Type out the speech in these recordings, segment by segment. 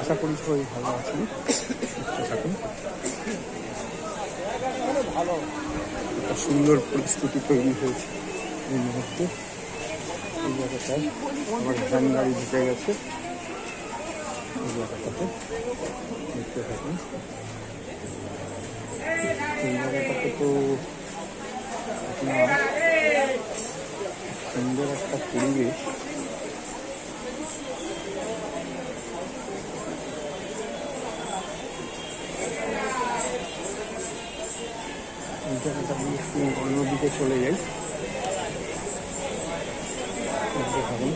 আশা করি সবাই ভালো আছেন। সুস্থ থাকুন। একটা সুন্দর পরিস্থিতি তৈরি হয়েছে এই মুহূর্তে। এই জায়গাটায় আমার ভ্যান গাড়ি ঢুকে গেছে। এই জায়গাটাতে দেখতে থাকুন। এই জায়গাটাতে তো আপনার সুন্দর একটা পরিবেশ এই জায়গাটা দিয়ে একটু অন্যদিকে চলে যাই। থাকুন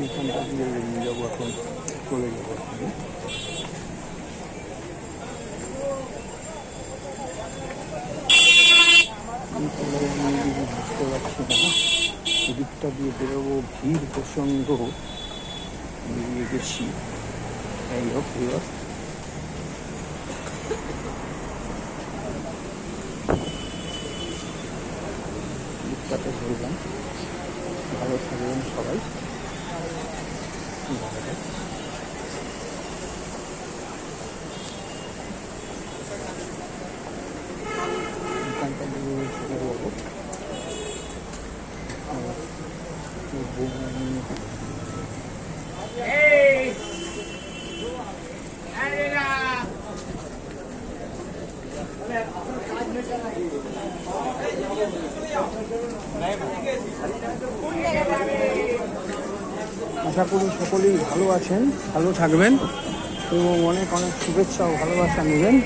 এইখানটা দিয়ে যাব এখন চলে যাব ওখানে। এই আমি বুঝতে পারছি না এদিকটা দিয়ে বেরোবো ভিড় প্রসঙ্গ বেরিয়ে গেছি যাই হোক এবার দিকটাতে ঘুরলাম ভালো থাকবেন সবাই ভালো থাকবেন। এখানটা দিয়ে চলে যাব আর এই বৌমা নিয়ে আশা করি সকলেই ভালো আছেন ভালো থাকবেন এবং অনেক অনেক শুভেচ্ছা ও ভালোবাসা নেবেন।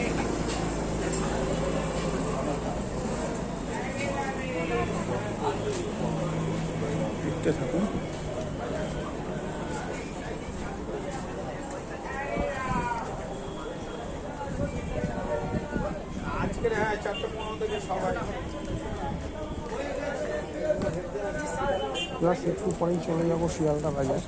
দেখতে থাকুন। আজকের হ্যাঁ চারটে পনেরো থেকে সবাই প্লাস একটু পরেই চলে যাব শিয়ালদা বাজার।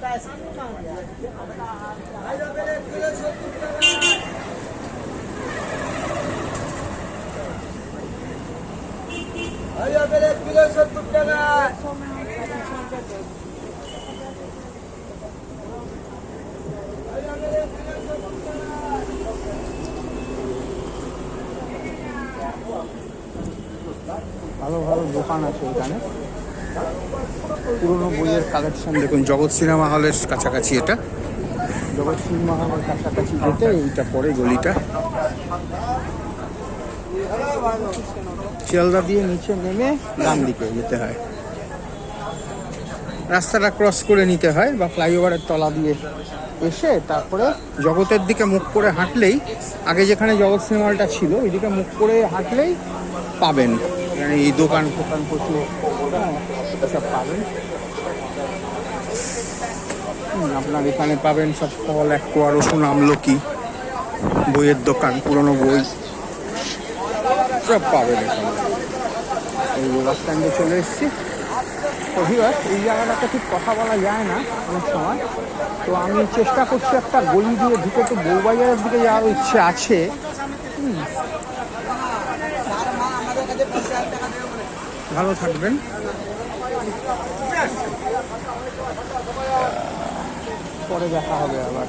ভালো ভালো দোকান আছে এখানে। পুরোনো বইয়ের কালেকশন দেখুন, জগৎ সিনেমা হলের কাছাকাছি এটা। জগৎ সিনেমা হলের কাছাকাছি যেতে এইটা পরে গলিটা। শিয়ালদা দিয়ে নিচে নেমে ডান দিকে যেতে হয়। রাস্তাটা ক্রস করে নিতে হয় বা ফ্লাইওভারের তলা দিয়ে এসে তারপরে জগতের দিকে মুখ করে হাঁটলেই আগে যেখানে জগৎ সিনেমা হলটা ছিল, ওইদিকে মুখ করে হাঁটলেই পাবেন। মানে এই দোকান ফোকান প্রচুর। হ্যাঁ, সব পাবেন। আপনার এখানে পাবেন সব ফল এক কোয়া রসুন আমলকি বইয়ের দোকান পুরনো বই। সব পাবেন এখানে। এই বাস স্ট্যান্ডে চলে এসেছি। ভিউয়ার এই জায়গাটাতে ঠিক কথা বলা যায় না অনেক সময়। তো আমি চেষ্টা করছি একটা গলি দিয়ে ঢুকে তো বউবাজারের দিকে যাওয়ার ইচ্ছে আছে। ভালো থাকবেন। পরে দেখা হবে আবার।